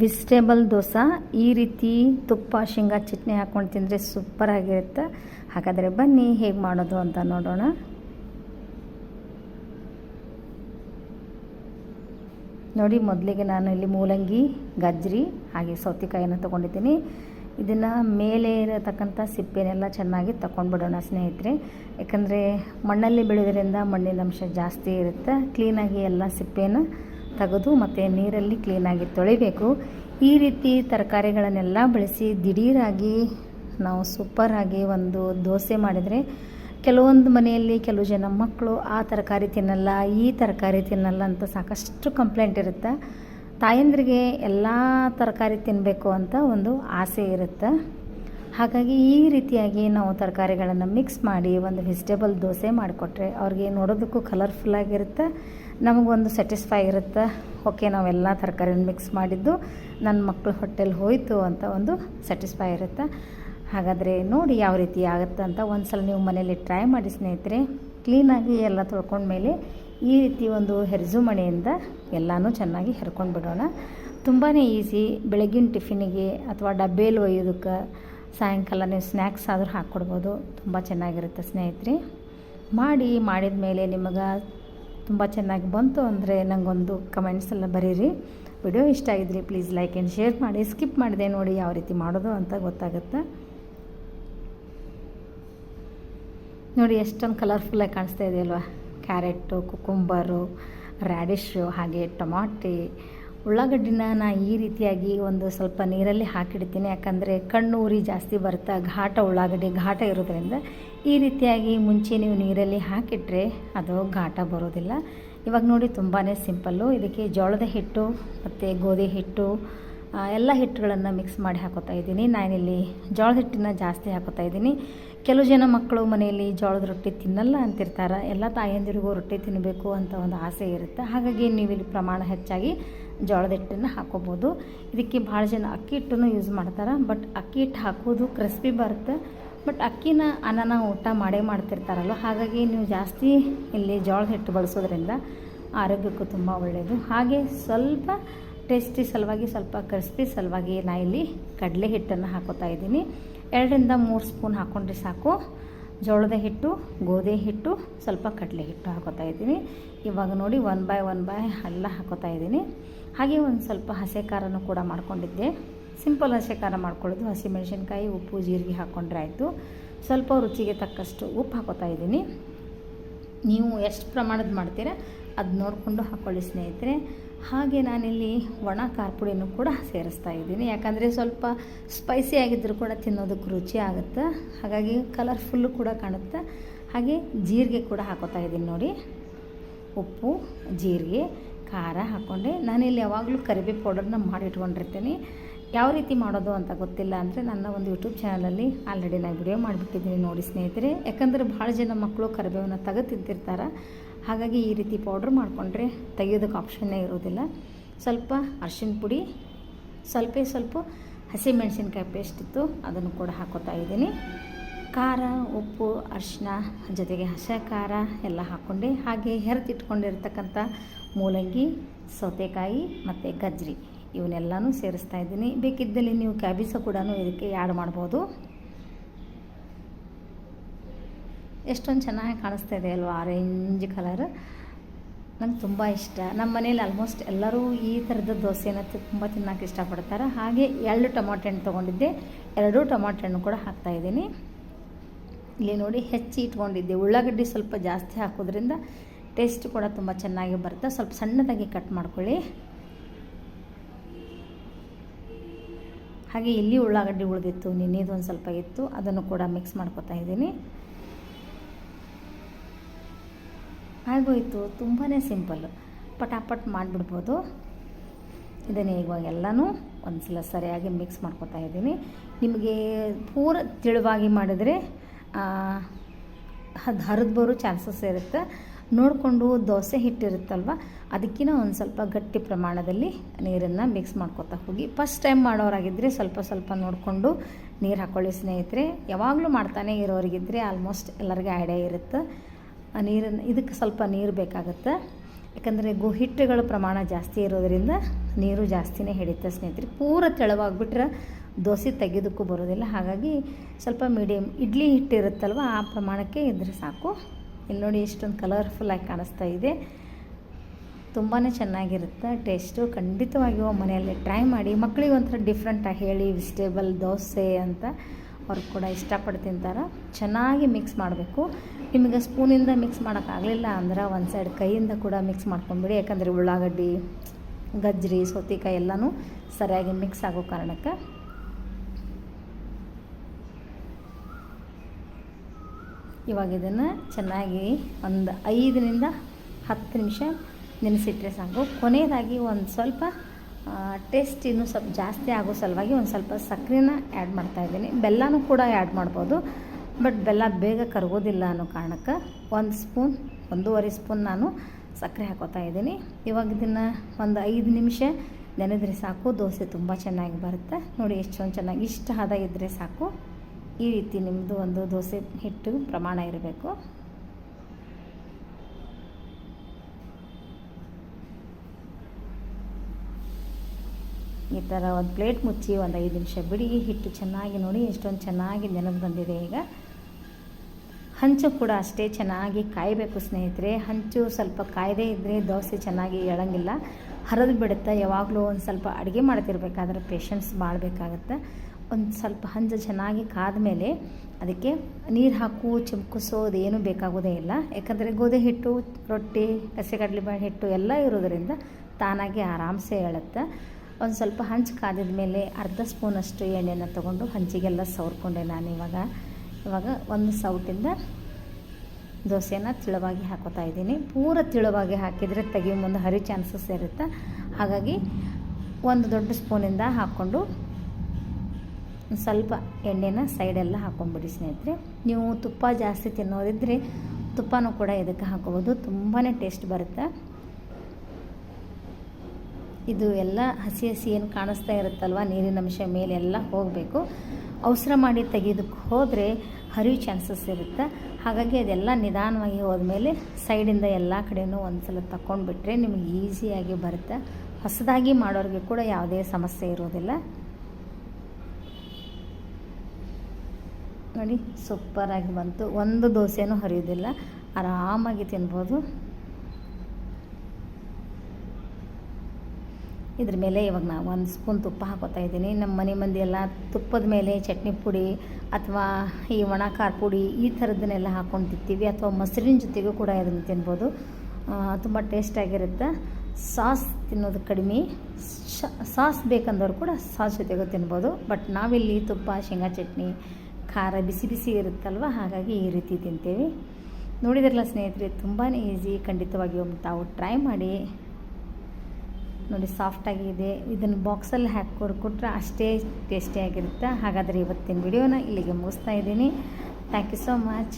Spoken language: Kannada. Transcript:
ವೆಜಿಟೇಬಲ್ ದೋಸೆ, ಈ ರೀತಿ ತುಪ್ಪ, ಶೇಂಗಾ ಚಟ್ನಿ ಹಾಕ್ಕೊಂಡು ತಿಂದರೆ ಸೂಪರಾಗಿರುತ್ತೆ ಹಾಗಾದರೆ ಬನ್ನಿ, ಹೇಗೆ ಮಾಡೋದು ಅಂತ ನೋಡೋಣ. ನೋಡಿ, ಮೊದಲಿಗೆ ನಾನು ಇಲ್ಲಿ ಮೂಲಂಗಿ ಗಜ್ಜರಿ ಹಾಗೆ ಸೌತೆಕಾಯಿಯನ್ನು ತೊಗೊಂಡಿದ್ದೀನಿ. ಇದನ್ನು ಮೇಲೆ ಇರತಕ್ಕಂಥ ಸಿಪ್ಪೆನೆಲ್ಲ ಚೆನ್ನಾಗಿ ತಗೊಂಡ್ಬಿಡೋಣ ಸ್ನೇಹಿತರೆ. ಯಾಕಂದರೆ ಮಣ್ಣಲ್ಲಿ ಬೆಳೆಯೋದ್ರಿಂದ ಮಣ್ಣಿನ ಅಂಶ ಜಾಸ್ತಿ ಇರುತ್ತೆ. ಕ್ಲೀನಾಗಿ ಎಲ್ಲ ಸಿಪ್ಪೆನ ತೆಗೆದು ಮತ್ತು ನೀರಲ್ಲಿ ಕ್ಲೀನಾಗಿ ತೊಳಿಬೇಕು. ಈ ರೀತಿ ತರಕಾರಿಗಳನ್ನೆಲ್ಲ ಬಳಸಿ ದಿಢೀರಾಗಿ ನಾವು ಸೂಪರಾಗಿ ಒಂದು ದೋಸೆ ಮಾಡಿದರೆ ಕೆಲವೊಂದು ಮನೆಯಲ್ಲಿ ಕೆಲವು ಜನ ಮಕ್ಕಳು ಆ ತರಕಾರಿ ತಿನ್ನಲ್ಲ, ಈ ತರಕಾರಿ ತಿನ್ನಲ್ಲ ಅಂತ ಸಾಕಷ್ಟು ಕಂಪ್ಲೇಂಟ್ ಇರುತ್ತೆ. ತಾಯಂದ್ರಿಗೆ ಎಲ್ಲ ತರಕಾರಿ ತಿನ್ನಬೇಕು ಅಂತ ಒಂದು ಆಸೆ ಇರುತ್ತೆ. ಹಾಗಾಗಿ ಈ ರೀತಿಯಾಗಿ ನಾವು ತರಕಾರಿಗಳನ್ನು ಮಿಕ್ಸ್ ಮಾಡಿ ಒಂದು ವೆಜಿಟೇಬಲ್ ದೋಸೆ ಮಾಡಿಕೊಟ್ರೆ ಅವ್ರಿಗೆ ನೋಡೋದಕ್ಕೂ ಕಲರ್ಫುಲ್ಲಾಗಿರುತ್ತೆ ನಮಗೊಂದು ಸ್ಯಾಟಿಸ್ಫೈ ಇರುತ್ತೆ. ಓಕೆ ನಾವೆಲ್ಲ ತರಕಾರಿನ ಮಿಕ್ಸ್ ಮಾಡಿದ್ದು ನನ್ನ ಮಕ್ಕಳು ಹೊಟ್ಟೆಲಿ ಹೋಯಿತು ಅಂತ ಒಂದು ಸ್ಯಾಟಿಸ್ಫೈ ಇರುತ್ತೆ. ಹಾಗಾದರೆ ನೋಡಿ ಯಾವ ರೀತಿ ಆಗುತ್ತೆ ಅಂತ ಒಂದು ಸಲ ನೀವು ಮನೇಲಿ ಟ್ರೈ ಮಾಡಿ ಸ್ನೇಹಿತರೆ ಕ್ಲೀನಾಗಿ ಎಲ್ಲ ತೊಳ್ಕೊಂಡ್ಮೇಲೆ ಈ ರೀತಿ ಒಂದು ಹೆರ್ಜು ಮಣೆಯಿಂದ ಎಲ್ಲನೂ ಚೆನ್ನಾಗಿ ಹೆರ್ಕೊಂಡು ಬಿಡೋಣ. ತುಂಬಾ ಈಸಿ ಬೆಳಗಿನ ಟಿಫಿನಿಗೆ ಅಥವಾ ಡಬ್ಬೇಲಿ ಒಯ್ಯೋದಕ್ಕೆ ಸಾಯಂಕಾಲ ನೀವು ಸ್ನ್ಯಾಕ್ಸ್ ಆದರೂ ಹಾಕ್ಕೊಡ್ಬೋದು. ತುಂಬ ಚೆನ್ನಾಗಿರುತ್ತೆ ಸ್ನೇಹಿತರೆ. ಮಾಡಿ ಮಾಡಿದ ಮೇಲೆ ನಿಮಗೆ ತುಂಬ ಚೆನ್ನಾಗಿ ಬಂತು ಅಂದರೆ ನನಗೊಂದು ಕಮೆಂಟ್ಸ್ ಎಲ್ಲ ಬರೀರಿ. ವಿಡಿಯೋ ಇಷ್ಟ ಆಗಿದ್ರಿ ಪ್ಲೀಸ್ ಲೈಕ್ ಆ್ಯಂಡ್ ಶೇರ್ ಮಾಡಿ ಸ್ಕಿಪ್ ಮಾಡಿದೆ ನೋಡಿ ಯಾವ ರೀತಿ ಮಾಡೋದು ಅಂತ ಗೊತ್ತಾಗುತ್ತೆ. ನೋಡಿ ಎಷ್ಟೊಂದು ಕಲರ್ಫುಲ್ಲಾಗಿ ಕಾಣಿಸ್ತಾ ಇದೆಯಲ್ವಾ ಕ್ಯಾರೆಟು ಕುಕುಂಬರು ರ್ಯಾಡಿಶು ಹಾಗೆ ಟೊಮಾಟಿ ಉಳ್ಳಾಗಡ್ಡಿನ ನಾ ಈ ರೀತಿಯಾಗಿ ಒಂದು ಸ್ವಲ್ಪ ನೀರಲ್ಲಿ ಹಾಕಿಡ್ತೀನಿ. ಯಾಕಂದರೆ ಕಣ್ಣು ಉರಿ ಜಾಸ್ತಿ ಬರ್ತಾ ಘಾಟ ಉಳ್ಳಾಗಡ್ಡಿ ಘಾಟ ಇರೋದ್ರಿಂದ ಈ ರೀತಿಯಾಗಿ ಮುಂಚೆ ನೀವು ನೀರಲ್ಲಿ ಹಾಕಿಟ್ರೆ ಅದು ಘಾಟ ಬರೋದಿಲ್ಲ. ಇವಾಗ ನೋಡಿ ತುಂಬಾ ಸಿಂಪಲ್ಲು. ಇದಕ್ಕೆ ಜೋಳದ ಹಿಟ್ಟು ಮತ್ತು ಗೋಧಿ ಹಿಟ್ಟು ಎಲ್ಲ ಹಿಟ್ಟುಗಳನ್ನು ಮಿಕ್ಸ್ ಮಾಡಿ ಹಾಕೋತಾ ಇದ್ದೀನಿ. ನಾನಿಲ್ಲಿ ಜೋಳದ ಹಿಟ್ಟನ್ನ ಜಾಸ್ತಿ ಹಾಕೋತಾ ಇದ್ದೀನಿ. ಕೆಲವು ಜನ ಮಕ್ಕಳು ಮನೆಯಲ್ಲಿ ಜೋಳದ ರೊಟ್ಟಿ ತಿನ್ನಲ್ಲ ಅಂತಿರ್ತಾರೆ. ಎಲ್ಲ ತಾಯಂದಿರಿಗೂ ರೊಟ್ಟಿ ತಿನ್ನಬೇಕು ಅಂತ ಒಂದು ಆಸೆ ಇರುತ್ತೆ. ಹಾಗಾಗಿ ನೀವು ಇಲ್ಲಿ ಪ್ರಮಾಣ ಹೆಚ್ಚಾಗಿ ಜೋಳದ ಹಿಟ್ಟನ್ನು ಹಾಕೋಬೋದು. ಇದಕ್ಕೆ ಭಾಳ ಜನ ಅಕ್ಕಿ ಹಿಟ್ಟನ್ನು ಯೂಸ್ ಮಾಡ್ತಾರೆ. ಬಟ್ ಅಕ್ಕಿ ಹಿಟ್ಟು ಹಾಕೋದು ಕ್ರಿಸ್ಪಿ ಬರುತ್ತೆ. ಬಟ್ ಅಕ್ಕಿನ ಅನ್ನನ ಊಟ ಮಾಡೇ ಮಾಡ್ತಿರ್ತಾರಲ್ಲ ಹಾಗಾಗಿ ನೀವು ಜಾಸ್ತಿ ಇಲ್ಲಿ ಜೋಳದ ಹಿಟ್ಟು ಬಳಸೋದ್ರಿಂದ ಆರೋಗ್ಯಕ್ಕೂ ತುಂಬ ಒಳ್ಳೆಯದು ಹಾಗೆ ಸ್ವಲ್ಪ ಟೇಸ್ಟಿ ಸಲುವಾಗಿ ಸ್ವಲ್ಪ ಕ್ರಿಸ್ಪಿ ಸಲುವಾಗಿ ನಾ ಇಲ್ಲಿ ಕಡಲೆ ಹಿಟ್ಟನ್ನು ಹಾಕೋತಾ ಇದ್ದೀನಿ. ಎರಡರಿಂದ ಮೂರು ಸ್ಪೂನ್ ಹಾಕ್ಕೊಂಡ್ರೆ ಸಾಕು. ಜೋಳದ ಹಿಟ್ಟು, ಗೋಧಿ ಹಿಟ್ಟು, ಸ್ವಲ್ಪ ಕಡಲೆ ಹಿಟ್ಟು ಹಾಕೋತಾ ಇದ್ದೀನಿ. ಇವಾಗ ನೋಡಿ ಒನ್ ಬೈ ಒನ್ ಬೈ ಎಲ್ಲ ಹಾಕೋತಾ ಇದ್ದೀನಿ. ಹಾಗೆ ಒಂದು ಸ್ವಲ್ಪ ಹಸೆ ಖಾರನೂ ಕೂಡ ಮಾಡ್ಕೊಂಡಿದ್ದೆ. ಸಿಂಪಲ್ ಹಸೆ ಖಾರ ಮಾಡ್ಕೊಳ್ಳೋದು. ಹಸಿಮೆಣಸಿನ್ಕಾಯಿ, ಉಪ್ಪು, ಜೀರಿಗೆ ಹಾಕ್ಕೊಂಡ್ರೆ ಆಯಿತು. ಸ್ವಲ್ಪ ರುಚಿಗೆ ತಕ್ಕಷ್ಟು ಉಪ್ಪು ಹಾಕೋತಾ ಇದ್ದೀನಿ. ನೀವು ಎಷ್ಟು ಪ್ರಮಾಣದ ಮಾಡ್ತೀರಾ ಅದು ನೋಡಿಕೊಂಡು ಹಾಕ್ಕೊಳ್ಳಿ ಸ್ನೇಹಿತರೆ. ಹಾಗೆ ನಾನಿಲ್ಲಿ ಒಣ ಖಾರ ಕೂಡ ಸೇರಿಸ್ತಾ ಇದ್ದೀನಿ. ಯಾಕಂದರೆ ಸ್ವಲ್ಪ ಸ್ಪೈಸಿ ಆಗಿದ್ದರೂ ಕೂಡ ತಿನ್ನೋದಕ್ಕೆ ರುಚಿ ಆಗುತ್ತೆ. ಹಾಗಾಗಿ ಕಲರ್ಫುಲ್ಲು ಕೂಡ ಕಾಣುತ್ತೆ. ಹಾಗೆ ಜೀರಿಗೆ ಕೂಡ ಹಾಕೋತಾ ಇದ್ದೀನಿ ನೋಡಿ. ಉಪ್ಪು, ಜೀರಿಗೆ, ಖಾರ ಹಾಕ್ಕೊಂಡೆ ನಾನಿಲ್ಲಿ ಯಾವಾಗಲೂ ಕರಿಬೇವು ಪೌಡರ್ನ ಮಾಡಿ ಇಟ್ಕೊಂಡಿರ್ತೀನಿ ಯಾವ ರೀತಿ ಮಾಡೋದು ಅಂತ ಗೊತ್ತಿಲ್ಲ ಅಂದರೆ ನನ್ನ ಒಂದು ಯೂಟ್ಯೂಬ್ ಚಾನಲಲ್ಲಿ ಆಲ್ರೆಡಿ ನಾನು ವಿಡಿಯೋ ಮಾಡಿಬಿಟ್ಟಿದ್ದೀನಿ ನೋಡಿ ಸ್ನೇಹಿತರೆ. ಯಾಕಂದರೆ ಭಾಳ ಜನ ಮಕ್ಕಳು ಕರಿಬೇವನ್ನು ತೆಗೆದು ತಿಂತಿರ್ತಾರೆ. ಹಾಗಾಗಿ ಈ ರೀತಿ ಪೌಡ್ರ್ ಮಾಡಿಕೊಂಡ್ರೆ ತೆಗೆಯೋದಕ್ಕೆ ಆಪ್ಷನ್ನೇ ಇರೋದಿಲ್ಲ ಸ್ವಲ್ಪ ಅರ್ಶಿನ ಪುಡಿ, ಸ್ವಲ್ಪ ಸ್ವಲ್ಪ ಹಸಿಮೆಣಸಿನ್ಕಾಯಿ ಪೇಸ್ಟ್ ಇತ್ತು, ಅದನ್ನು ಕೂಡ ಹಾಕೋತಾ ಇದ್ದೀನಿ. ಖಾರ, ಉಪ್ಪು ಅರಿಶಿನ ಜೊತೆಗೆ ಹಸ, ಖಾರ ಎಲ್ಲ ಹಾಕ್ಕೊಂಡೆ ಹಾಗೆ ಹೆರೆದಿಟ್ಕೊಂಡಿರ್ತಕ್ಕಂಥ ಮೂಲಂಗಿ, ಸೌತೆಕಾಯಿ ಮತ್ತು ಗಜ್ರಿ, ಇವನ್ನೆಲ್ಲನೂ ಸೇರಿಸ್ತಾ ಇದ್ದೀನಿ. ಬೇಕಿದ್ದಲ್ಲಿ ನೀವು ಕ್ಯಾಬಿಸ ಕೂಡ ಇದಕ್ಕೆ ಆ್ಯಡ್ ಮಾಡ್ಬೋದು. ಎಷ್ಟೊಂದು ಚೆನ್ನಾಗಿ ಕಾಣಿಸ್ತಾ ಇದೆ ಅಲ್ವಾ ಆರೆಂಜ್ ಕಲರ್ ನಂಗೆ ತುಂಬ ಇಷ್ಟ. ನಮ್ಮ ಮನೇಲಿ ಆಲ್ಮೋಸ್ಟ್ ಎಲ್ಲರೂ ಈ ಥರದ ದೋಸೆನ ತುಂಬ ತಿನ್ನೋಕೆ ಇಷ್ಟಪಡ್ತಾರೆ. ಹಾಗೆ ಎರಡು ಟೊಮಾಟೊ ಹಣ್ಣು ತೊಗೊಂಡಿದ್ದೆ. ಎರಡೂ ಟೊಮಾಟೊ ಹಣ್ಣು ಕೂಡ ಹಾಕ್ತಾಯಿದ್ದೀನಿ ಇಲ್ಲಿ ನೋಡಿ, ಹೆಚ್ಚಿ ಇಟ್ಕೊಂಡಿದ್ದೆ. ಉಳ್ಳಾಗಡ್ಡಿ ಸ್ವಲ್ಪ ಜಾಸ್ತಿ ಹಾಕೋದ್ರಿಂದ ಟೇಸ್ಟ್ ಕೂಡ ತುಂಬ ಚೆನ್ನಾಗಿ ಬರುತ್ತೆ. ಸ್ವಲ್ಪ ಸಣ್ಣದಾಗಿ ಕಟ್ ಮಾಡ್ಕೊಳ್ಳಿ. ಹಾಗೆ ಇಲ್ಲಿ ಉಳ್ಳಾಗಡ್ಡಿ ಉಳಿದಿತ್ತು ನಿನ್ನೆದು ಒಂದು ಸ್ವಲ್ಪ ಇತ್ತು. ಅದನ್ನು ಕೂಡ ಮಿಕ್ಸ್ ಮಾಡ್ಕೊತಾ ಇದ್ದೀನಿ. ಆಗೋಯ್ತು ತುಂಬಾ ಸಿಂಪಲ್ಲು ಪಟಾಪಟ್ ಮಾಡಿಬಿಡ್ಬೋದು. ಇದನ್ನು ಇವಾಗ ಎಲ್ಲನೂ ಒಂದು ಸಲ ಸರಿಯಾಗಿ ಮಿಕ್ಸ್ ಮಾಡ್ಕೊತಾ ಇದ್ದೀನಿ. ನಿಮಗೆ ಪೂರ ತಿಳುವಾಗಿ ಮಾಡಿದರೆ ಅದು ಹರಿದು ಬರೋ ಚಾನ್ಸಸ್ ಇರುತ್ತೆ. ನೋಡಿಕೊಂಡು ದೋಸೆ ಹಿಟ್ಟಿರುತ್ತಲ್ವ ಅದಕ್ಕಿಂತ ಒಂದು ಸ್ವಲ್ಪ ಗಟ್ಟಿ ಪ್ರಮಾಣದಲ್ಲಿ ನೀರನ್ನು ಮಿಕ್ಸ್ ಮಾಡ್ಕೊತಾ ಹೋಗಿ. ಫಸ್ಟ್ ಟೈಮ್ ಮಾಡೋರಾಗಿದ್ದರೆ ಸ್ವಲ್ಪ ಸ್ವಲ್ಪ ನೋಡಿಕೊಂಡು ನೀರು ಹಾಕ್ಕೊಳ್ಳಿ ಸ್ನೇಹಿತರೆ. ಯಾವಾಗಲೂ ಮಾಡ್ತಾನೆ ಇರೋರಿಗಿದ್ದರೆ ಆಲ್ಮೋಸ್ಟ್ ಎಲ್ಲರಿಗೂ ಐಡಿಯಾ ಇರುತ್ತೆ. ಆ ನೀರನ್ನು, ಇದಕ್ಕೆ ಸ್ವಲ್ಪ ನೀರು ಬೇಕಾಗುತ್ತೆ. ಯಾಕಂದರೆ ಗುಹಿಟ್ಟುಗಳ ಪ್ರಮಾಣ ಜಾಸ್ತಿ ಇರೋದರಿಂದ ನೀರು ಜಾಸ್ತಿನೇ ಹಿಡಿತ ಸ್ನೇಹಿತರೆ. ಪೂರ ತೆಳವಾಗ್ಬಿಟ್ರೆ ದೋಸೆ ತೆಗೆಯೋದಕ್ಕೂ ಬರೋದಿಲ್ಲ. ಹಾಗಾಗಿ ಸ್ವಲ್ಪ ಮೀಡಿಯಮ್ ಇಡ್ಲಿ ಹಿಟ್ಟು ಇರುತ್ತಲ್ವ ಆ ಪ್ರಮಾಣಕ್ಕೆ ಇದ್ರೆ ಸಾಕು. ಇಲ್ಲಿ ನೋಡಿ ಎಷ್ಟೊಂದು ಕಲರ್ಫುಲ್ಲಾಗಿ ಕಾಣಿಸ್ತಾ ಇದೆ. ತುಂಬಾ ಚೆನ್ನಾಗಿರುತ್ತೆ ಟೇಸ್ಟು ಖಂಡಿತವಾಗಿಯೂ ಮನೆಯಲ್ಲಿ ಟ್ರೈ ಮಾಡಿ. ಮಕ್ಕಳಿಗೆ ಒಂಥರ ಡಿಫ್ರೆಂಟಾಗಿ ಹೇಳಿ ವೆಜಿಟೇಬಲ್ ದೋಸೆ ಅಂತ ಅವ್ರು ಕೂಡ ಇಷ್ಟಪಟ್ಟು ತಿಂತಾರೆ. ಚೆನ್ನಾಗಿ ಮಿಕ್ಸ್ ಮಾಡಬೇಕು. ನಿಮಗೆ ಸ್ಪೂನಿಂದ ಮಿಕ್ಸ್ ಮಾಡೋಕ್ಕಾಗಲಿಲ್ಲ ಅಂದ್ರೆ ಒಂದು ಸೈಡ್ ಕೈಯಿಂದ ಕೂಡ ಮಿಕ್ಸ್ ಮಾಡ್ಕೊಂಬಿಡಿ ಯಾಕಂದರೆ ಉಳ್ಳಾಗಡ್ಡಿ, ಗಜ್ಜರಿ, ಸೌತೆಕಾಯಿ ಎಲ್ಲನೂ ಸರಿಯಾಗಿ ಮಿಕ್ಸ್ ಆಗೋ ಕಾರಣಕ್ಕೆ. ಇವಾಗ ಇದನ್ನು ಚೆನ್ನಾಗಿ ಒಂದು ಐದರಿಂದ ಹತ್ತು ನಿಮಿಷ ನೆನೆಸಿಟ್ರೆ ಸಾಕು. ಕೊನೆಯದಾಗಿ ಒಂದು ಸ್ವಲ್ಪ ಟೇಸ್ಟ್ ಇನ್ನೂ ಸ್ವಲ್ಪ ಜಾಸ್ತಿ ಆಗೋ ಸಲುವಾಗಿ ಒಂದು ಸ್ವಲ್ಪ ಸಕ್ಕರೆನ ಆ್ಯಡ್ ಮಾಡ್ತಾಯಿದ್ದೀನಿ ಬೆಲ್ಲನೂ ಕೂಡ ಆ್ಯಡ್ ಮಾಡ್ಬೋದು. ಬಟ್ ಬೆಲ್ಲ ಬೇಗ ಕರಗೋದಿಲ್ಲ ಅನ್ನೋ ಕಾರಣಕ್ಕೆ ಒಂದು ಸ್ಪೂನ್ ಒಂದೂವರೆ ಸ್ಪೂನ್ ನಾನು ಸಕ್ಕರೆ ಹಾಕೋತಾ ಇದ್ದೀನಿ. ಇವಾಗ ಇದನ್ನು ಒಂದು ಐದು ನಿಮಿಷ ನೆನೆದ್ರೆ ಸಾಕು. ದೋಸೆ ತುಂಬ ಚೆನ್ನಾಗಿ ಬರುತ್ತೆ. ನೋಡಿ ಎಷ್ಟೊಂದು ಚೆನ್ನಾಗಿ ಇಷ್ಟ ಹದ ಇದ್ದರೆ ಸಾಕು. ಈ ರೀತಿ ನಿಮ್ಮದು ಒಂದು ದೋಸೆ ಹಿಟ್ಟು ಪ್ರಮಾಣ ಇರಬೇಕು. ಈ ಥರ ಒಂದು ಪ್ಲೇಟ್ ಮುಚ್ಚಿ ಒಂದು ಐದು ನಿಮಿಷ ಬಿಡಿ ಹಿಟ್ಟು ಚೆನ್ನಾಗಿ ನೋಡಿ ಎಷ್ಟೊಂದು ಚೆನ್ನಾಗಿ ನೆನಪು ಬಂದಿದೆ ಈಗ. ಹಂಚು ಕೂಡ ಅಷ್ಟೇ ಚೆನ್ನಾಗಿ ಕಾಯಬೇಕು ಸ್ನೇಹಿತರೆ. ಹಂಚು ಸ್ವಲ್ಪ ಕಾಯದೇ ಇದ್ದರೆ ದೋಸೆ ಚೆನ್ನಾಗಿ ಎಳಂಗಿಲ್ಲ. ಹರಿದು ಬಿಡುತ್ತೆ ಯಾವಾಗಲೂ ಒಂದು ಸ್ವಲ್ಪ ಅಡುಗೆ ಮಾಡ್ತಿರ್ಬೇಕಾದ್ರೆ ಪೇಷನ್ಸ್ ಮಾಡಬೇಕಾಗತ್ತೆ ಒಂದು ಸ್ವಲ್ಪ ಹಂಚು ಚೆನ್ನಾಗಿ ಕಾದ ಮೇಲೆ ಅದಕ್ಕೆ ನೀರು ಹಾಕು ಚಿಮ್ಕಿಸೋದು ಏನೂ ಬೇಕಾಗೋದೇ ಇಲ್ಲ. ಯಾಕಂದರೆ ಗೋಧಿ ಹಿಟ್ಟು, ರೊಟ್ಟಿ ಕಡಲೆ ಬಾಳೆ ಹಿಟ್ಟು ಎಲ್ಲ ಇರೋದರಿಂದ ತಾನಾಗಿ ಆರಾಮ್ಸೆ ಹೇಳುತ್ತೆ ಒಂದು ಸ್ವಲ್ಪ ಹಂಚು ಕಾದಿದ ಮೇಲೆ ಅರ್ಧ ಸ್ಪೂನಷ್ಟು ಎಣ್ಣೆನ ತೊಗೊಂಡು ಹಂಚಿಗೆಲ್ಲ ಸವರ್ಕೊಂಡೆ ನಾನು ಇವಾಗ. ಇವಾಗ ಒಂದು ಸೌಟಿಂದ ದೋಸೆನ ತಿಳವಾಗಿ ಹಾಕೋತಾ ಇದ್ದೀನಿ. ಪೂರ ತಿಳವಾಗಿ ಹಾಕಿದರೆ ತೆಗಿಯೋ ಮುಂದೆ ಹರಿ ಚಾನ್ಸಸ್ ಇರುತ್ತೆ. ಹಾಗಾಗಿ ಒಂದು ದೊಡ್ಡ ಸ್ಪೂನಿಂದ ಹಾಕ್ಕೊಂಡು ಸ್ವಲ್ಪ ಎಣ್ಣೆನ ಸೈಡೆಲ್ಲ ಹಾಕೊಂಡ್ಬಿಡಿ ಸ್ನೇಹಿತರೆ. ನೀವು ತುಪ್ಪ ಜಾಸ್ತಿ ತಿನ್ನೋದಿದ್ರೆ ತುಪ್ಪನೂ ಕೂಡ ಇದಕ್ಕೆ ಹಾಕೋಬೋದು. ತುಂಬಾ ಟೇಸ್ಟ್ ಬರುತ್ತೆ. ಇದು ಎಲ್ಲ ಹಸಿ ಹಸಿ ಏನು ಕಾಣಿಸ್ತಾ ಇರುತ್ತಲ್ವ? ನೀರಿನ ಅಂಶ ಮೇಲೆ ಎಲ್ಲ ಹೋಗಬೇಕು. ಅವಸರ ಮಾಡಿ ತೆಗೆಯೋದಕ್ಕೆ ಹೋದರೆ ಹರಿವು ಚಾನ್ಸಸ್ ಇರುತ್ತೆ. ಹಾಗಾಗಿ ಅದೆಲ್ಲ ನಿಧಾನವಾಗಿ ಹೋದ್ಮೇಲೆ ಸೈಡಿಂದ ಎಲ್ಲ ಕಡೆಯೂ ಒಂದು ಸಲ ತಗೊಂಡ್ಬಿಟ್ರೆ ನಿಮಗೆ ಈಸಿಯಾಗಿ ಬರುತ್ತೆ. ಹೊಸದಾಗಿ ಮಾಡೋರಿಗೆ ಕೂಡ ಯಾವುದೇ ಸಮಸ್ಯೆ ಇರೋದಿಲ್ಲ. ನೋಡಿ ಸೂಪರಾಗಿ ಬಂತು. ಒಂದು ದೋಸೆನೂ ಹರಿಯೋದಿಲ್ಲ. ಆರಾಮಾಗಿ ತಿನ್ಬೋದು. ಇದ್ರ ಮೇಲೆ ಇವಾಗ ನಾವು ಒಂದು ಸ್ಪೂನ್ ತುಪ್ಪ ಹಾಕೋತಾ ಇದ್ದೀನಿ. ನಮ್ಮ ಮನೆ ಮಂದಿ ಎಲ್ಲ ತುಪ್ಪದ ಮೇಲೆ ಚಟ್ನಿ ಪುಡಿ ಅಥವಾ ಈ ಒಣ ಖಾರ ಪುಡಿ ಈ ಥರದ್ದನ್ನೆಲ್ಲ ಹಾಕ್ಕೊಂಡು ತಿಂತೀವಿ. ಅಥವಾ ಮೊಸರಿನ ಜೊತೆಗೂ ಕೂಡ ಇದನ್ನು ತಿನ್ಬೋದು. ತುಂಬ ಟೇಸ್ಟಾಗಿರುತ್ತೆ ಸಾಸ್ ತಿನ್ನೋದು ಕಡಿಮೆ. ಸಾಸ್ ಬೇಕಂದವ್ರು ಕೂಡ ಸಾಸ್ ಜೊತೆಗೂ ತಿನ್ಬೋದು. ಬಟ್ ನಾವಿಲ್ಲಿ ತುಪ್ಪ, ಶೇಂಗಾ ಚಟ್ನಿ, ಖಾರ ಬಿಸಿ ಬಿಸಿ ಇರುತ್ತಲ್ವ? ಹಾಗಾಗಿ ಈ ರೀತಿ ತಿಂತೀವಿ. ನೋಡಿದ್ರಲ್ಲ ಸ್ನೇಹಿತರೆ ತುಂಬಾ ಈಸಿ ಖಂಡಿತವಾಗಿ ಒಮ್ಮೆ ತಾವು ಟ್ರೈ ಮಾಡಿ. ನೋಡಿ ಸಾಫ್ಟಾಗಿದೆ ಇದನ್ನು ಬಾಕ್ಸಲ್ಲಿ ಹಾಕಿ ಕೊಟ್ಟರೆ ಅಷ್ಟೇ ಟೇಸ್ಟಿಯಾಗಿರುತ್ತೆ ಹಾಗಾದರೆ ಇವತ್ತಿನ ವಿಡಿಯೋನ ಇಲ್ಲಿಗೆ ಮುಗಿಸ್ತಾ ಇದ್ದೀನಿ. Thank you so much